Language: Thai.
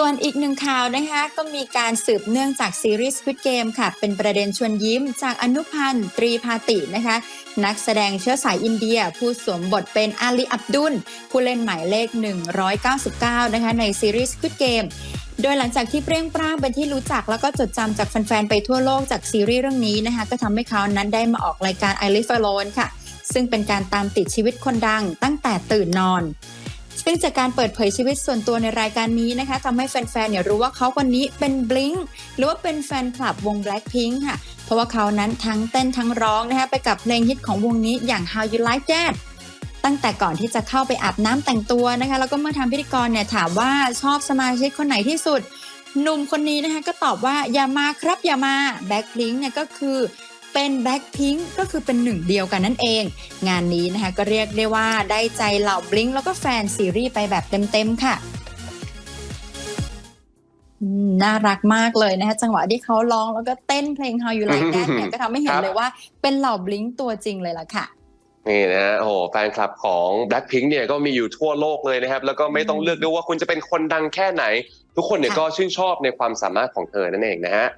ส่วนอีกหนึ่งข่าวนะคะก็มีการสืบเนื่องจากซีรีส์ Squid Game ค่ะ เป็นประเด็นชวนยิ้มจากอนุพันธ์ตรีพาตินะคะ นักแสดงเชื้อสายอินเดีย ผู้สวมบทเป็นอาลีอับดุล ผู้เล่นหมายเลข 199 นะคะในซีรีส์ Squid Game โดยหลังจากที่เปรี้ยงปร้างเป็นที่รู้จักแล้วก็จดจำจากแฟนๆ ไปทั่วโลกจากซีรีส์เรื่องนี้นะคะ ก็ทำให้เขานั้นได้มาออกรายการ I Live Alone ค่ะ ซึ่งเป็นการตามติดชีวิตคนดังตั้งแต่ตื่นนอน ซึ่งจากการเปิดเผยชีวิตส่วนตัวในรายการนี้นะคะทำให้แฟนๆเนี่ยรู้ว่าเขาคนนี้เป็นบลิงหรือว่าเป็นแฟนคลับวง Blackpink ค่ะ เพราะว่าเขานั้นทั้งเต้นทั้งร้องนะคะไปกับเพลงฮิตของวงนี้อย่าง How You Like That ตั้งแต่ก่อนที่จะเข้าไปอาบน้ำแต่งตัวนะคะ แล้วก็เมื่อทำพิธีกรเนี่ยถามว่าชอบสมาชิกคนไหนที่สุด หนุ่มคนนี้นะคะก็ตอบว่าอย่ามาครับอย่ามาแบ็คพิงเนี่ยก็คือ เป็นแบ็คพิงก็คือเป็นหนึ่งเดียวกันนั่นเอง งานนี้นะคะก็เรียกได้ว่าได้ใจเหล่าบลิงแล้วก็แฟนซีรีส์ไปแบบเต็มๆค่ะอืมน่ารักมากเลยนะคะจังหวะที่เขาร้องแล้วก็เต้นเพลง How You Like That เนี่ยก็ทำให้เห็นเลยว่าเป็นเหล่าบลิงตัวจริงเลยล่ะค่ะนี่นะฮะโอ้โหแฟนคลับของ Blackpink เนี่ยก็มีอยู่ทั่วโลกเลยนะครับ แล้วก็ไม่ต้องเลือกด้วยว่าคุณจะเป็นคนดังแค่ไหน ทุกคนเนี่ยค่ะก็ชื่นชอบในความสามารถของเธอนั่นเองนะฮะ